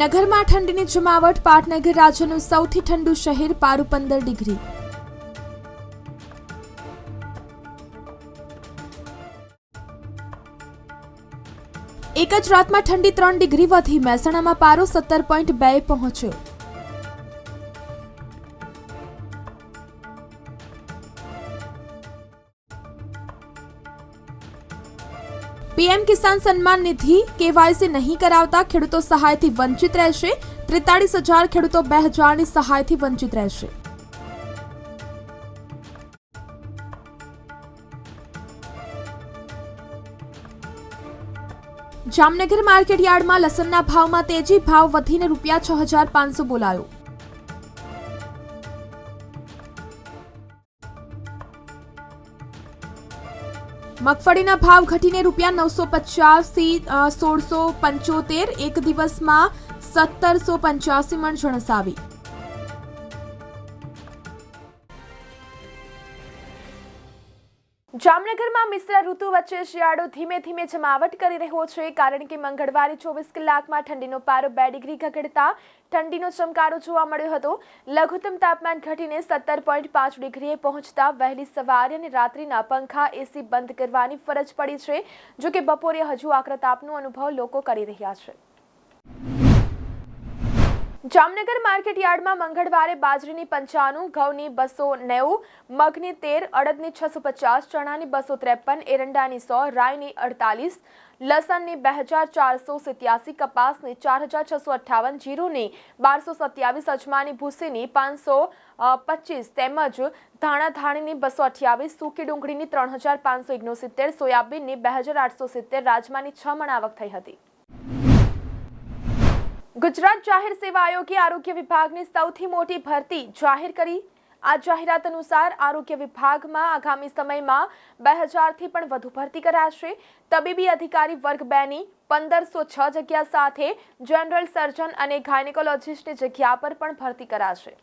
નગરમાં ઠંડીની જમાવટ, પાટનગર રાજ્યનું સૌથી ઠંડુ શહેર પારુ પંદર ડિગ્રી. એક જ રાતમાં ઠંડી ત્રણ ડિગ્રી વધી. મહેસાણામાં પારો સત્તર પોઈન્ટ બે પહોંચ્યો. પીએમ કિસાન સન્માન નિધિ કેવાયસી નહીં કરાવતા ખેડૂતો સહાયથી વંચિત રહેશે. ત્રેતાળીસ હજાર ખેડૂતો બે હજારની સહાયથી વંચિત રહેશે. જામનગર માર્કેટ યાર્ડમાં લસણના ભાવમાં તેજી, ભાવ વધીને રૂપિયા છ હજાર પાંચસો બોલાયો. મગફળીના ભાવ ઘટીને રૂપિયા નવસો પચાસથી સોળસો પંચોતેર એક દિવસમાં સત્તરસો પંચ્યાસી મણ જણસાવી. જામનગરમાં મિશ્ર ઋતુ વચ્ચે શિયાળો ધીમે ધીમે જમાવટ કરી રહ્યો છે, કારણ કે મંગળવારે ચોવીસ કલાકમાં ઠંડીનો પારો બે ડિગ્રી ઘટતા ઠંડીનો ચમકારો જોવા મળ્યો હતો. લઘુત્તમ તાપમાન ઘટીને સત્તર પોઈન્ટ પાંચ ડિગ્રીએ પહોંચતા વહેલી સવારે અને રાત્રિના પંખા એસી બંધ કરવાની ફરજ પડી છે જો કે બપોરે હજુ આકરા તાપનો અનુભવ લોકો કરી રહ્યા છે. જામનગર માર્કેટ યાર્ડમાં મંગળવારે બાજરીની પંચાણું, ઘઉંની બસો નેવું, મગની તેર, અડદની છસો પચાસ, ચણાની બસો ત્રેપન, એરંડાની સો રાયની અડતાલીસ, લસણની બે હજાર ચારસો સિત્યાસી, કપાસની ચાર હજાર છસો અઠ્ઠાવન, જીરુની બારસો સત્યાવીસ, અજમાની ભૂસીની પાંચસો પચીસ, તેમજ ધાણા ધાણીની બસો અઠ્યાવીસ, સૂકી ડુંગળીની ત્રણ હજાર પાંચસો ઓગણસિત્તેર સોયાબીનની બે હજાર આઠસો સિત્તેર, રાજમાની છ મણ આવક થઈ હતી. ગુજરાત જાહેર સેવા આયોગે આરોગ્ય વિભાગની સૌથી મોટી ભરતી જાહેર કરી. આ જાહેરાત અનુસાર આરોગ્ય વિભાગમાં આગામી સમયમાં બે હજારથી પણ વધુ ભરતી કરાશે. તબીબી અધિકારી વર્ગ બેની પંદરસો છ જગ્યા સાથે જનરલ સર્જન અને ગાયનેકોલોજીસ્ટની જગ્યા પર પણ ભરતી કરાશે.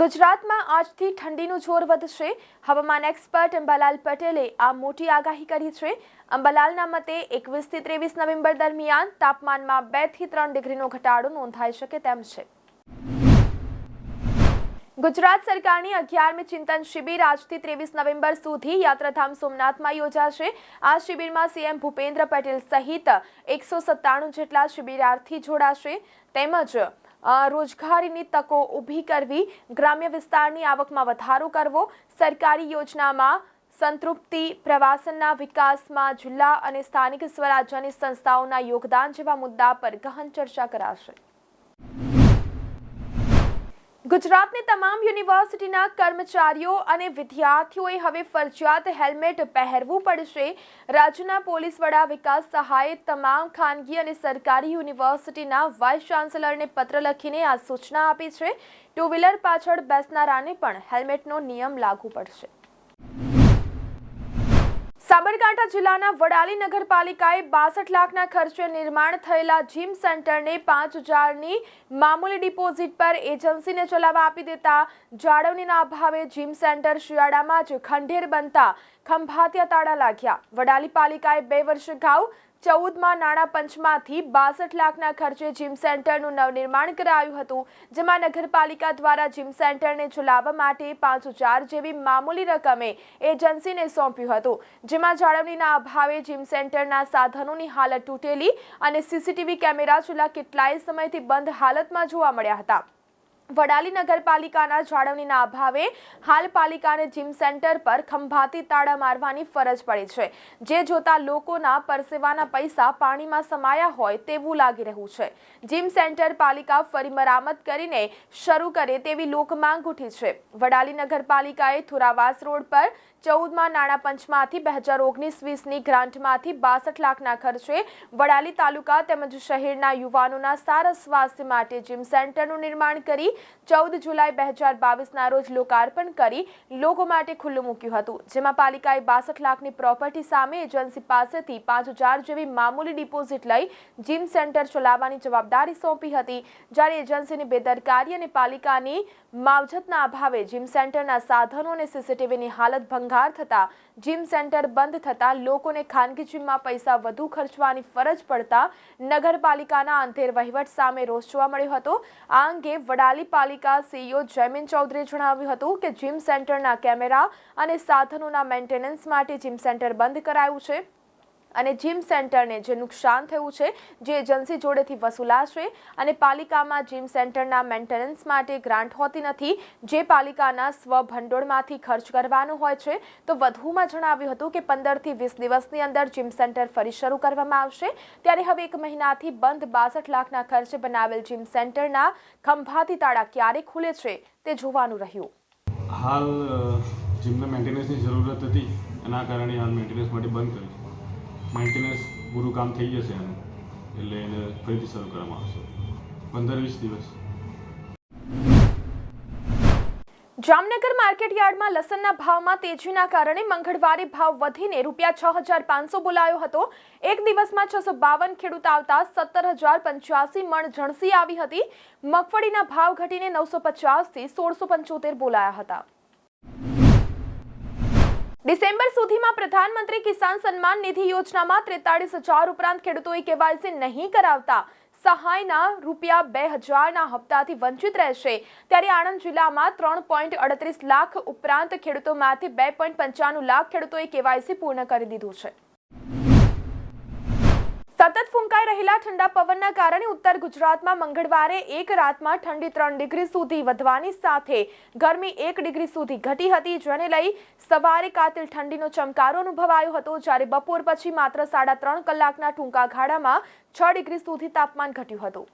ગુજરાતમાં આજથી ઠંડીનું જોર વધશે. હવામાન એક્સપર્ટ અંબાલાલ પટેલે આ મોટી આગાહી કરી છે. અંબાલાલના મતે એકવીસથી ત્રેવીસ નવેમ્બર દરમિયાન તાપમાનમાં બેથી ત્રણ ડિગ્રીનો ઘટાડો નોંધાઈ શકે તેમ છે. ગુજરાત સરકારની અગિયારમી ચિંતન શિબિર આજથી ત્રેવીસ નવેમ્બર સુધી યાત્રાધામ સોમનાથમાં યોજાશે. આ શિબિરમાં સીએમ ભૂપેન્દ્ર પટેલ સહિત એકસો સત્તાણું જેટલા શિબિરાર્થી જોડાશે. તેમજ રોજગારીની તકો ઊભી કરવી, ગ્રામ્ય વિસ્તારની આવકમાં વધારો કરવો, સરકારી યોજનામાં સંતૃપ્તિ, પ્રવાસનના વિકાસમાં જિલ્લા અને સ્થાનિક સ્વરાજ્યની સંસ્થાઓના યોગદાન જેવા મુદ્દા પર ગહન ચર્ચા કરાશે. ગુજરાતની તમામ યુનિવર્સિટીના કર્મચારીઓ અને વિદ્યાર્થીઓએ હવે ફરજિયાત હેલ્મેટ પહેરવું પડશે. રાજ્યના પોલીસ વડા વિકાસ સહાયે તમામ ખાનગી અને સરકારી યુનિવર્સિટીના વાઇસ ચાન્સેલરને પત્ર લખીને આ સૂચના આપી છે. ટુ વ્હીલર પાછળ બેસનારાને પણ હેલ્મેટનો નિયમ લાગુ પડશે. સાબરકાંઠા જિલ્લાના વડાલી નગરપાલિકાએ બાસઠ લાખના ખર્ચે નિર્માણ થયેલા જીમ સેન્ટરને પાંચ હજારની મામૂલી ડિપોઝિટ પર એજન્સીને ચલાવવા આપી દેતા જાળવણીના અભાવે જીમ સેન્ટર શિયાળામાં જ ખંડેર બનતા ખંભાતિયા તાળા લાગ્યા. વડાલી પાલિકાએ બે વર્ષ અગાઉ ચૌદમાં નાણાં પંચમાંથી બાસઠ લાખના ખર્ચે જીમ સેન્ટરનું નવનિર્માણ કરાયું હતું, જેમાં નગરપાલિકા દ્વારા જીમ સેન્ટરને ચલાવવા માટે પાંચ હજાર જેવી મામૂલી રકમે એજન્સીને સોંપ્યું હતું, જેમાં જાળવણીના અભાવે જીમ સેન્ટરના સાધનોની હાલત તૂટેલી અને સીસીટીવી કેમેરા છેલ્લા કેટલાય સમયથી બંધ હાલતમાં જોવા મળ્યા હતા. વડાલી નગરપાલિકાના જાળવણીના અભાવે હાલ પાલિકાને જીમ સેન્ટર પર ખંભાતી તાળા મારવાની ફરજ પડી છે. જે જોતા લોકોના પરસેવાના પૈસા પાણીમાં સમાયા હોય તેવું લાગી રહ્યું છે. જીમ સેન્ટર પાલિકા ફરી મરામત કરીને શરૂ કરે તેવી લોકમાંગ ઉઠી છે. વડાલી નગરપાલિકાએ થુરાવાસ રોડ પર ચૌદમાં નાણાં પંચમાંથી બે હજાર ઓગણીસ વીસની ગ્રાન્ટમાંથી બાસઠ લાખના ખર્ચે વડાલી તાલુકા તેમજ શહેરના યુવાનોના સારા સ્વાસ્થ્ય માટે જીમ સેન્ટરનું નિર્માણ કરી ચૌદ જુલાઈ બે હજાર બાવીસના રોજ લોકાર્પણ કરી લોકો માટે ખુલ્લું મૂક્યું હતું. જેમાં પાલિકાએ બાસઠ લાખની પ્રોપર્ટી સામે એજન્સી પાસેથી પાંચ હજાર જેવી મામૂલી ડિપોઝિટ લઈ જીમ સેન્ટર ચલાવવાની જવાબદારી સોંપી હતી. જ્યારે એજન્સીની બેદરકારી અને પાલિકાની માવજતના અભાવે જીમ સેન્ટરના સાધનો અને સીસીટીવીની હાલત ભંગાર થતા જીમ સેન્ટર બંધ થતા લોકોને ખાનગી જીમમાં પૈસા વધુ ખર્ચવાની ફરજ પડતા નગરપાલિકાના અંધેર વહીવટ સામે રોષ જોવા મળ્યો હતો. આ અંગે વડાલી પાલિકા સીઈઓ જયમીન ચૌધરીએ જણાવ્યું હતું કે જીમ સેન્ટરના કેમેરા અને સાધનોના મેન્ટેનન્સ માટે જીમ સેન્ટર બંધ કરાયું છે. અને જીમ સેન્ટરને જે નુકસાન થયું છે, જે એજન્સી જોડેથી વસૂલાશે અને પાલિકામાં જીમ સેન્ટરના મેન્ટેનન્સ માટે ગ્રાન્ટ હોતી નથી, જે પાલિકાના સ્વભંડોળમાંથી ખર્ચ કરવાનો હોય છે, તો વધુમાં જણાવ્યું હતું કે પંદરથી વીસ દિવસની અંદર જીમ સેન્ટર ફરી શરૂ કરવામાં આવશે. ત્યારે હવે એક મહિનાથી બંધ બાસઠ લાખના ખર્ચે બનાવેલ જીમ સેન્ટરના ખંભાતી તાળા ક્યારે ખુલે છે, તે જોવાનું રહ્યું. હાલ જીમના મેન્ટેનન્સની જરૂરત હતી, એના કારણે હાલ મેન્ટેનન્સ માટે બંધ કર્યું મેન્ટેનન્સ પૂરું કામ થઈ જશે એનું એટલે એને ફરીથી શરૂ કરવામાં આવશે. પંદર વીસ દિવસ. જામનગર માર્કેટ યાર્ડમાં લસણના ભાવમાં તેજીના કારણે મંગળવારે ભાવ વધીને રૂપિયા છ હજાર પાંચસો બોલાયો હતો. એક દિવસમાં છસો બાવન ખેડૂત આવતા સત્તર હજાર પંચ્યાસી મણ જણસી આવી હતી. મગફળીના ભાવ ઘટીને નવસો પચાસથી સોળસો પંચોતેર બોલાયા હતા. ડિસેમ્બર સુધીમાં પ્રધાનમંત્રી કિસાન સન્માન નિધિ યોજનામાં ત્રેતાળીસ હજાર ઉપરાંત ખેડૂતોએ કેવાયસી નહીં કરાવતા સહાયના રૂપિયા બે હજારના હપ્તાથી વંચિત રહેશે. ત્યારે આણંદ જિલ્લામાં ત્રણ પોઈન્ટ અડત્રીસ લાખ ઉપરાંત ખેડૂતોમાંથી બે પોઈન્ટ પંચાણું લાખ ખેડૂતોએ કેવાયસી પૂર્ણ કરી દીધું છે. સતત ફૂંકાઈ રહેલા ઠંડા પવનના કારણે ઉત્તર ગુજરાતમાં મંગળવારે એક રાતમાં ઠંડી ત્રણ ડિગ્રી સુધી વધવાની સાથે ગરમી એક ડિગ્રી સુધી ઘટી હતી, જેને લઈ સવારે કાતિલ ઠંડીનો ચમકારો અનુભવાયો હતો. જ્યારે બપોર પછી માત્ર સાડા ત્રણ કલાકના ટૂંકા ગાળામાં છ ડિગ્રી સુધી તાપમાન ઘટ્યું હતું.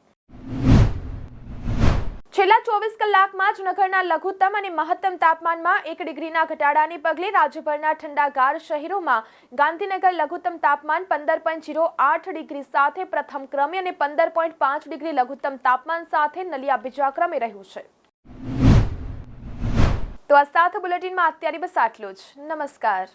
છેલ્લા ચોવીસ કલાકમાં જ નગરના લઘુત્તમ અને મહત્તમ તાપમાનમાં એક ડિગ્રીના ઘટાડાને પગલે રાજ્યભરના ઠંડાગાર શહેરોમાં ગાંધીનગર લઘુત્તમ તાપમાન પંદર પોઈન્ટ જીરો આઠ ડિગ્રી સાથે પ્રથમ ક્રમે અને પંદર પોઈન્ટ પાંચ ડિગ્રી લઘુત્તમ તાપમાન સાથે નલિયા બીજા ક્રમે રહ્યું છે. તો આ સાથ બુલેટિનમાં અત્યારે બસ આટલું જ. નમસ્કાર.